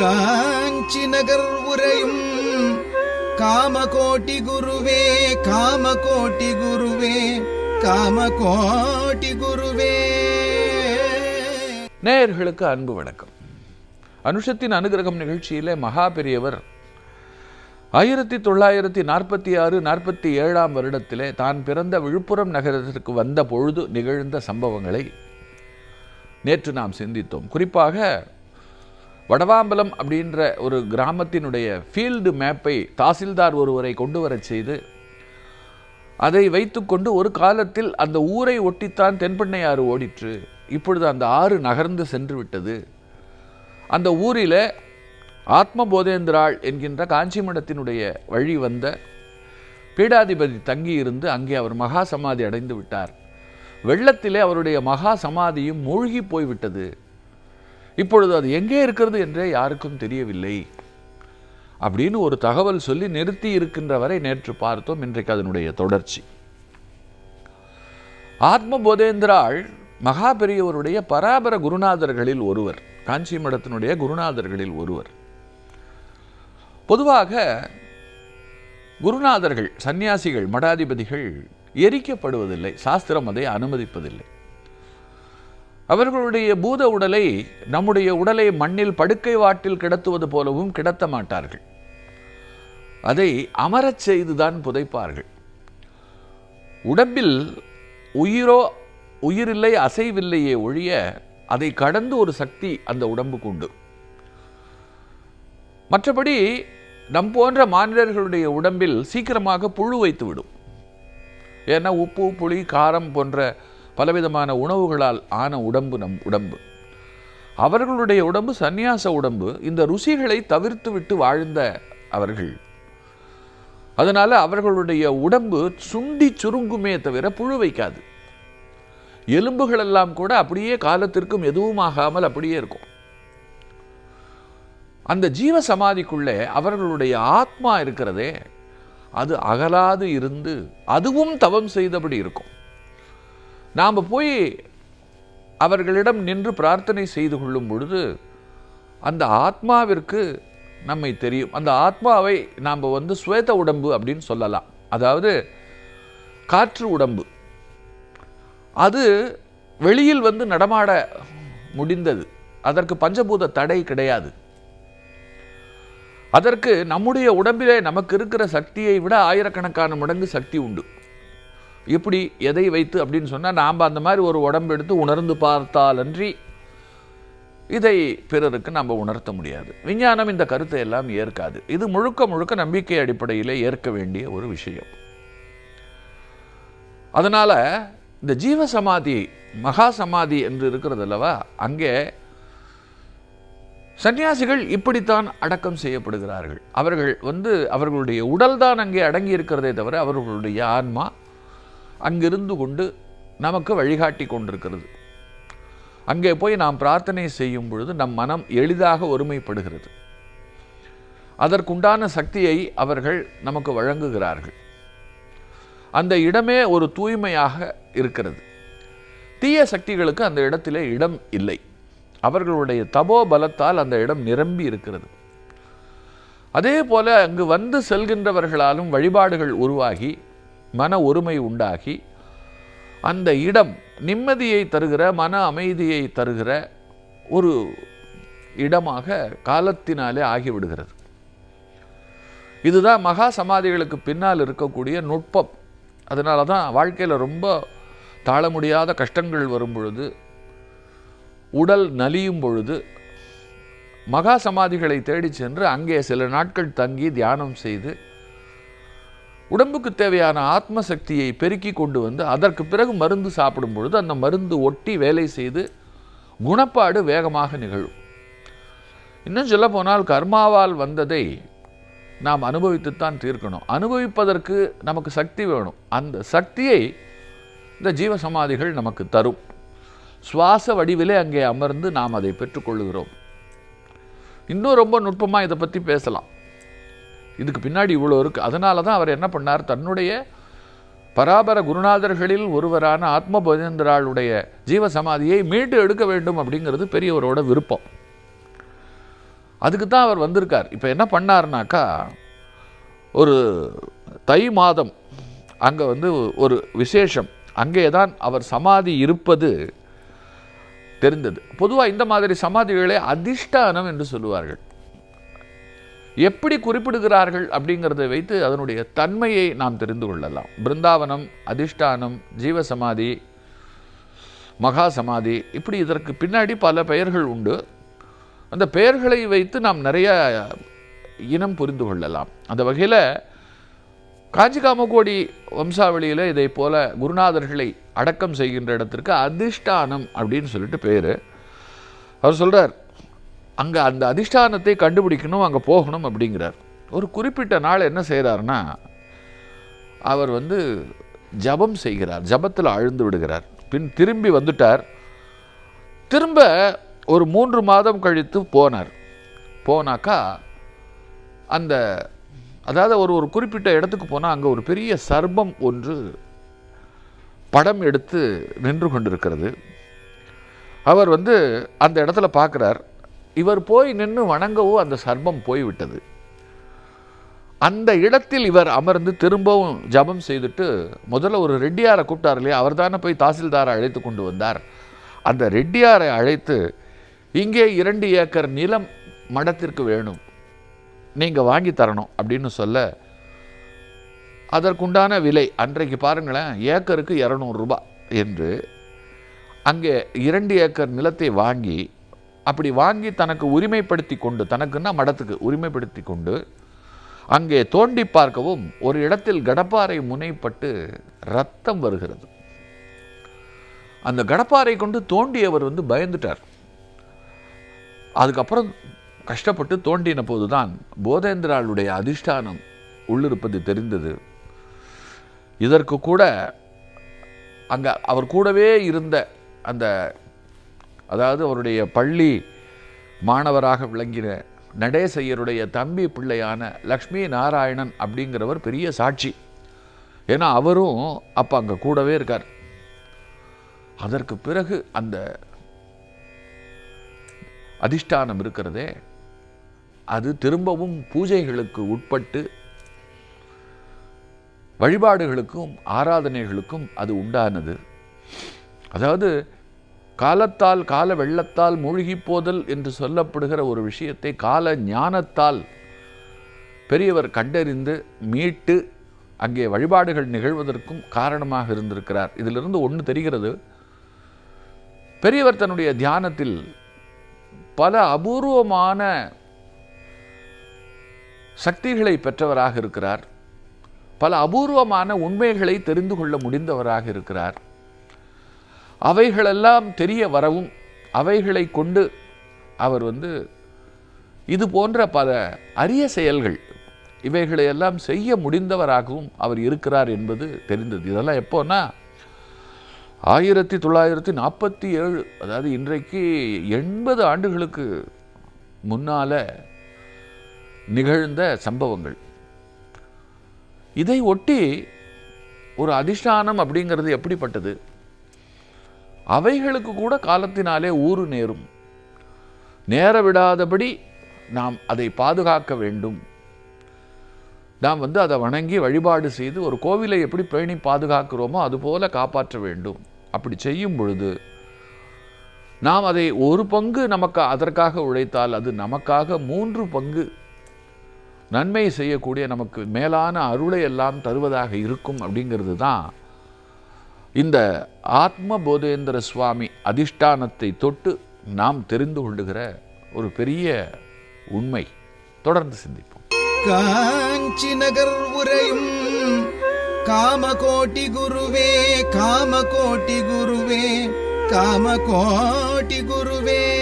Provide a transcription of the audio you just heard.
காஞ்சி நகர் உரையும் காமகோட்டி குருவே காமகோட்டி குருவே காமகோட்டி குருவே. நேயர்களுக்கு அன்பு வணக்கம். அனுஷத்தின் அனுகிரகம் நிகழ்ச்சியிலே மகா பெரியவர் ஆயிரத்தி தொள்ளாயிரத்தி நாற்பத்தி ஆறு நாற்பத்தி ஏழாம் வருடத்திலே தான் பிறந்த விழுப்புரம் நகரத்திற்கு வந்த பொழுது நிகழ்ந்த சம்பவங்களை நேற்று நாம் சிந்தித்தோம். குறிப்பாக வடவாம்பலம் அப்படின்ற ஒரு கிராமத்தினுடைய ஃபீல்டு மேப்பை தாசில்தார் ஒருவரை கொண்டு வரச் செய்து அதை வைத்துக்கொண்டு ஒரு காலத்தில் அந்த ஊரை ஒட்டித்தான் தென்பெண்ணை ஆறு ஓடிற்று. இப்பொழுது அந்த ஆறு நகர்ந்து சென்று விட்டது அந்த ஊரில் ஆத்மபோதேந்திராள் என்கின்ற காஞ்சி மடத்தினுடைய வழி வந்த பீடாதிபதி தங்கியிருந்து அங்கே அவர் மகா சமாதி அடைந்து விட்டார். வெள்ளத்திலே அவருடைய மகா சமாதியும் மூழ்கி போய்விட்டது. இப்பொழுது அது எங்கே இருக்கிறது என்றே யாருக்கும் தெரியவில்லை. அப்படின்னு ஒரு தகவல் சொல்லி நிறுத்தி இருக்கின்ற வரை நேற்று பார்த்தோம் இன்றைக்கு அதனுடைய தொடர்ச்சி. ஆத்ம போதேந்திராள் மகா பெரியவருடைய பராபர குருநாதர்களில் ஒருவர் காஞ்சி மடத்தினுடைய குருநாதர்களில் ஒருவர். பொதுவாக குருநாதர்கள் சந்நியாசிகள் மடாதிபதிகள் எரிக்கப்படுவதில்லை சாஸ்திரம் அதை அனுமதிப்பதில்லை. அவர்களுடைய பூத உடலை நம்முடைய உடலை மண்ணில் படுக்கை வாட்டில் கிடத்துவது போலவும் கிடத்த மாட்டார்கள். அதை அமரச் செய்துதான் புதைப்பார்கள். உடம்பில் உயிரோ உயிரில்லை அசைவில்லையே ஒழிய அதை கடந்து ஒரு சக்தி அந்த உடம்புக்கு உண்டு. மற்றபடி நம் போன்ற மாநிலர்களுடைய உடம்பில் சீக்கிரமாக புழு வைத்து விடும் ஏன்னா உப்பு புளி காரம் போன்ற பலவிதமான உணவுகளால் ஆன உடம்பு நம் உடம்பு. அவர்களுடைய உடம்பு சந்நியாச உடம்பு. இந்த ருசிகளை தவிர்த்து விட்டு வாழ்ந்த அவர்கள். அதனால அவர்களுடைய உடம்பு சுண்டி சுருங்குமே தவிர புழு வைக்காது. எலும்புகள் எல்லாம் கூட அப்படியே காலத்திற்கும் எதுவும் ஆகாமல் அப்படியே இருக்கும். அந்த ஜீவ சமாதிக்குள்ளே அவர்களுடைய ஆத்மா இருக்கிறதே அது அகலாது இருந்து அதுவும் தவம் செய்தபடி இருக்கும். நாம் போய் அவர்களிடம் நின்று பிரார்த்தனை செய்து கொள்ளும் பொழுது அந்த ஆத்மாவிற்கு நம்மை தெரியும். அந்த ஆத்மாவை நாம் வந்து சுவேத உடம்பு அப்படின்னு சொல்லலாம். அதாவது காற்று உடம்பு. அது வெளியில் வந்து நடமாட முடிந்தது. அதற்கு பஞ்சபூத தடை கிடையாது. அதற்கு நம்முடைய உடம்பிலே நமக்கு இருக்கிற சக்தியை விட ஆயிரக்கணக்கான மடங்கு சக்தி உண்டு. இப்படி எதை வைத்து அப்படின்னு சொன்னால் நாம் அந்த மாதிரி ஒரு உடம்பு எடுத்து உணர்ந்து பார்த்தாலன்றி இதை பிறருக்கு நம்ம உணர்த்த முடியாது. விஞ்ஞானம் இந்த கருத்தை எல்லாம் ஏற்காது. இது முழுக்க முழுக்க நம்பிக்கை அடிப்படையிலே ஏற்க வேண்டிய ஒரு விஷயம். அதனால் இந்த ஜீவ சமாதி மகா சமாதி என்று இருக்கிறது அல்லவா அங்கே சன்னியாசிகள் இப்படித்தான் அடக்கம் செய்யப்படுகிறார்கள். அவர்கள் வந்து அவர்களுடைய உடல்தான் அங்கே அடங்கி இருக்கிறதே தவிர அவர்களுடைய ஆன்மா அங்கிருந்து கொண்டு நமக்கு வழிகாட்டி கொண்டிருக்கிறது. அங்கே போய் நாம் பிரார்த்தனை செய்யும் பொழுது நம் மனம் எளிதாக ஒருமைப்படுகிறது. அதற்குண்டான சக்தியை அவர்கள் நமக்கு வழங்குகிறார்கள். அந்த இடமே ஒரு தூய்மையாக இருக்கிறது. தீய சக்திகளுக்கு அந்த இடத்திலே இடம் இல்லை. அவர்களுடைய தபோ பலத்தால் அந்த இடம் நிரம்பி இருக்கிறது. அதே போல அங்கு வந்து செல்கின்றவர்களாலும் வழிபாடுகள் உருவாகி மன ஒருமை உண்டாகி அந்த இடம் நிம்மதியை தருகிற மன அமைதியை தருகிற ஒரு இடமாக காலத்தினாலே ஆகிவிடுகிறது. இதுதான் மகா சமாதிகளுக்கு பின்னால் இருக்கக்கூடிய நுட்பம். அதனால தான் வாழ்க்கையில் ரொம்ப தாழ முடியாத கஷ்டங்கள் வரும் பொழுது உடல் நலியும் பொழுது மகா சமாதிகளை தேடிச் சென்று அங்கே சில நாட்கள் தங்கி தியானம் செய்து உடம்புக்கு தேவையான ஆத்ம சக்தியை பெருக்கி கொண்டு வந்து அதற்கு பிறகு மருந்து சாப்பிடும் பொழுது அந்த மருந்து ஒட்டி வேலை செய்து குணப்பாடு வேகமாக நிகழும். இன்னும் சொல்ல போனால் கர்மாவால் வந்ததை நாம் அனுபவித்துத்தான் தீர்க்கணும். அனுபவிப்பதற்கு நமக்கு சக்தி வேணும். அந்த சக்தியை இந்த ஜீவ சமாதிகள் நமக்கு தரும். சுவாச வடிவிலே அங்கே அமர்ந்து நாம் அதை பெற்றுக்கொள்கிறோம் இன்னும் ரொம்ப நுட்பமாக இதை பற்றி பேசலாம். இதுக்கு பின்னாடி இவ்வளோ இருக்குது அதனால தான் அவர் என்ன பண்ணார்? தன்னுடைய பராபர குருநாதர்களில் ஒருவரான ஆத்ம போதேந்திராளுடைய ஜீவ சமாதியை மீண்டு எடுக்க வேண்டும் அப்படிங்கிறது பெரியவரோட விருப்பம். அதுக்கு தான் அவர் வந்திருக்கார். இப்போ என்ன பண்ணார்னாக்கா ஒரு தை மாதம் அங்கே வந்து ஒரு விசேஷம். அங்கே தான் அவர் சமாதி இருப்பது தெரிந்தது. பொதுவாக இந்த மாதிரி சமாதிகளை அதிஷ்டானம் என்று சொல்லுவார்கள். எப்படி குறிப்பிடுகிறார்கள் அப்படிங்கிறத வைத்து அதனுடைய தன்மையை நாம் தெரிந்து கொள்ளலாம். பிருந்தாவனம் அதிஷ்டானம் ஜீவசமாதி மகா சமாதி இப்படி இதற்கு பின்னாடி பல பெயர்கள் உண்டு. அந்த பெயர்களை வைத்து நாம் நிறைய இனம் புரிந்து கொள்ளலாம். அந்த வகையில் காஞ்சி காமகோடி வம்சாவளியில் இதை போல குருநாதர்களை அடக்கம் செய்கின்ற இடத்திற்கு அதிஷ்டானம் அப்படின்னு சொல்லிட்டு பேர். அவர் சொல்கிறார் அங்கே அந்த அதிஷ்டானத்தை கண்டுபிடிக்கணும் அங்கே போகணும் அப்படிங்கிறார். ஒரு குறிப்பிட்ட நாள் என்ன செய்கிறாருன்னா அவர் வந்து ஜபம் செய்கிறார் ஜபத்தில் ஆழ்ந்து விடுகிறார். பின் திரும்பி வந்துட்டார். திரும்ப ஒரு மூன்று மாதம் கழித்து போனார். போனாக்கா அந்த அதாவது ஒரு ஒரு குறிப்பிட்ட இடத்துக்கு போனால் அங்கே ஒரு பெரிய சர்பம் ஒன்று படம் எடுத்து நின்று கொண்டிருக்கிறது. அவர் வந்து அந்த இடத்துல பார்க்குறார் இவர் போய் நின்று வணங்கவோ அந்த சர்ப்பம் போய்விட்டது. அந்த இடத்தில் இவர் அமர்ந்து திரும்பவும் ஜபம் செய்துட்டு முதல்ல ஒரு ரெட்டியாரை கூப்பிட்டார் இல்லையா? அவர் தானே போய் தாசில்தாரை அழைத்து கொண்டு வந்தார். அந்த ரெட்டியாரை அழைத்து இங்கே இரண்டு ஏக்கர் நிலம் மடத்திற்கு வேணும். நீங்கள் வாங்கி தரணும் அப்படின்னு சொல்ல அதற்குண்டான விலை அன்றைக்கு பாருங்களேன் ஏக்கருக்கு இரநூறுபா என்று அங்கே இரண்டு ஏக்கர் நிலத்தை வாங்கி அப்படி வாங்கி தனக்கு உரிமைப்படுத்தி கொண்டு தனக்குன்னா மடத்துக்கு உரிமைப்படுத்தி கொண்டு அங்கே தோண்டி பார்க்கவும் ஒரு இடத்தில் கடப்பாறை முனைப்பட்டு ரத்தம் வருகிறது. அந்த கடப்பாறை கொண்டு தோண்டியவர் வந்து பயந்துட்டார். அதுக்கப்புறம் கஷ்டப்பட்டு தோண்டின போதுதான் போதேந்திராளுடைய அதிஷ்டானம் உள்ளிருப்பது தெரிந்தது. இதற்கு கூட அங்கே அவர் கூடவே இருந்த அந்த அதாவது அவருடைய பள்ளி மாணவராக விளங்கின நடேசையருடைய தம்பி பிள்ளையான லக்ஷ்மி நாராயணன் அப்படிங்கிறவர் பெரிய சாட்சி. ஏன்னா அவரும் அப்போ அங்கே கூடவே இருக்கார். அதற்கு பிறகு அந்த அதிஷ்டானம் இருக்கிறதே அது திரும்பவும் பூஜைகளுக்கு உட்பட்டு வழிபாடுகளுக்கும் ஆராதனைகளுக்கும் அது உண்டானது. அதாவது காலத்தால் கால வெள்ளத்தால் மூழ்கி போதல் என்று சொல்லப்படுகிற ஒரு விஷயத்தை கால ஞானத்தால் பெரியவர் கண்டறிந்து மீட்டு அங்கே வழிபாடுகள் நிகழ்வதற்கும் காரணமாக இருந்திருக்கிறார். இதிலிருந்து ஒன்று தெரிகிறது. பெரியவர் தன்னுடைய தியானத்தில் பல அபூர்வமான சக்திகளை பெற்றவராக இருக்கிறார். பல அபூர்வமான உண்மைகளை தெரிந்து கொள்ள முடிந்தவராக இருக்கிறார். அவைகளெல்லாம் தெரிய வரவும் அவைகளை கொண்டு அவர் வந்து இது போன்ற பல அரிய செயல்கள் இவைகளை எல்லாம் செய்ய முடிந்தவராகவும் அவர் இருக்கிறார் என்பது தெரிந்தது. இதெல்லாம் எப்போன்னா ஆயிரத்தி தொள்ளாயிரத்தி நாற்பத்தி ஏழு அதாவது இன்றைக்கு எண்பது ஆண்டுகளுக்கு முன்னால நிகழ்ந்த சம்பவங்கள். இதை ஒட்டி ஒரு அதிஷ்டானம் அப்படிங்கிறது எப்படிப்பட்டது? அவைகளுக்கு கூட காலத்தினாலே ஊறு நேரும். நேர விடாதபடி நாம் அதை பாதுகாக்க வேண்டும். நாம் வந்து அதை வணங்கி வழிபாடு செய்து ஒரு கோவிலை எப்படி பேணி பாதுகாக்கிறோமோ அதுபோல காப்பாற்ற வேண்டும். அப்படி செய்யும் பொழுது நாம் அதை ஒரு பங்கு நமக்கு அதற்காக உழைத்தால் அது நமக்காக மூன்று பங்கு நன்மை செய்யக்கூடிய நமக்கு மேலான அருளை எல்லாம் தருவதாக இருக்கும் அப்படிங்கிறது தான் இந்த ஆத்ம போதேந்திர சுவாமி அதிஷ்டானத்தை தொட்டு நாம் தெரிந்து கொள்ளுகிற ஒரு பெரிய உண்மை. தொடர்ந்து சிந்திப்போம். காஞ்சி நகர் உரையும் காமகோட்டி குருவே காமகோட்டி குருவே காமகோட்டி குருவே.